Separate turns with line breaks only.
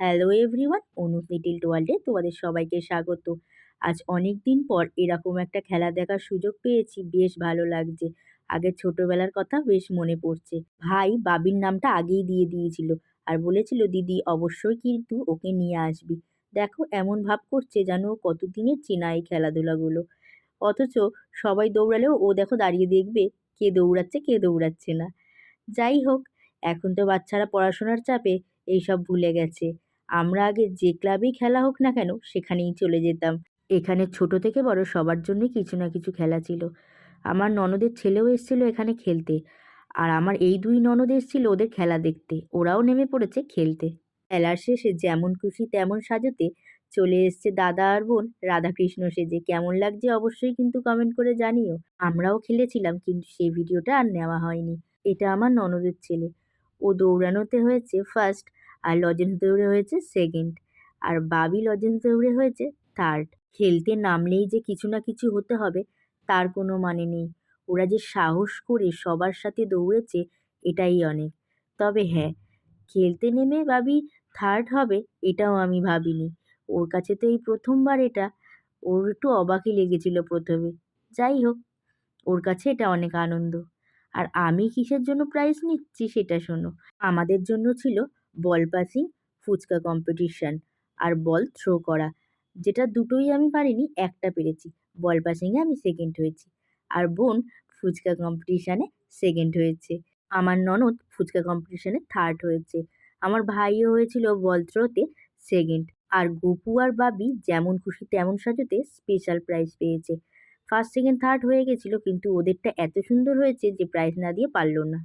Hello everyone অনু little ওয়ার্ল্ডে তোমাদের সবাইকে স্বাগত। আজ অনেক দিন পর এরকম একটা খেলা দেখার সুযোগ পেয়েছি, বেশ ভালো লাগছে। আগে ছোটবেলার কথা বেশ মনে পড়ছে। ভাই বাবির নামটা আগেই দিয়ে দিয়েছিল আর বলেছিল, দিদি, অবশ্যই কিন্তু ওকে নিয়ে আসবি। দেখো এমন ভাব করছে যেন ও কতদিনের চেনা এই খেলাধুলাগুলো। অথচ সবাই দৌড়ালেও ও দেখো দাঁড়িয়ে দেখবে, কে দৌড়াচ্ছে কে দৌড়াচ্ছে না। যাই হোক, এখন তো বাচ্চারা পড়াশোনার চাপে এইসব ভুলে গেছে। আমরা আগে যে ক্লাবেই খেলা হোক না কেন সেখানেই চলে যেতাম। এখানে ছোট থেকে বড় সবার জন্যই কিছু না কিছু খেলা ছিল। আমার ননদের ছেলেও এসেছিল এখানে খেলতে। আর আমার এই দুই ননদ এসেছিল ওদের খেলা দেখতে। ওরাও নেমে পড়েছে খেলতে। খেলার শেষে যেমন খুশি তেমন সাজতে চলে এসছে দাদা আর বোন। রাধাকৃষ্ণ সেজে। কেমন লাগছে অবশ্যই কিন্তু কমেন্ট করে জানিও। আমরাও খেলেছিলাম কিন্তু সেই ভিডিওটা আর নেওয়া হয়নি। এটা আমার ননদের ছেলে। ও দৌড়ানোতে হয়েছে ফার্স্ট আর লজেন্স দৌড়ে হয়েছে সেকেন্ড আর বাবি লজেন্স দৌড়ে হয়েছে থার্ড খেলতে নামলেই যে কিছু না কিছু হতে হবে, তার কোনো মানে নেই। ওরা যে সাহস করে সবার সাথে দৌড়েছে, এটাই অনেক। তবে হ্যাঁ খেলতে নেমে বাবি থার্ড হবে, এটাও আমি ভাবিনি। ওর কাছে তো এই প্রথমবার এটা, ওর একটু অবাকই লেগেছিল প্রথমে। যাই হোক, ওর কাছে এটা অনেক আনন্দ। আর আমি কিসের জন্য প্রাইজ নিচ্ছি সেটা শোনো। আমাদের জন্য ছিল বল পাসিং ফুচকা কম্পিটিশান আর বল থ্রো করা। যেটা দুটোই আমি পারিনি, একটা পেরেছি। বল পাসিংয়ে আমি সেকেন্ড হয়েছি। আর বোন ফুচকা কম্পিটিশানে সেকেন্ড হয়েছে। আমার ননদ ফুচকা কম্পিটিশানে থার্ড হয়েছে। আমার ভাইও হয়েছিল বল থ্রোতে সেকেন্ড আর গপু আর বাবি যেমন খুশি তেমন সাজতে স্পেশাল প্রাইজ পেয়েছে। ফার্স্ট সেকেন্ড থার্ড হয়ে গেছিল, কিন্তু ওদেরটা এত সুন্দর হয়েছে যে প্রাইজ না দিয়ে পারল না।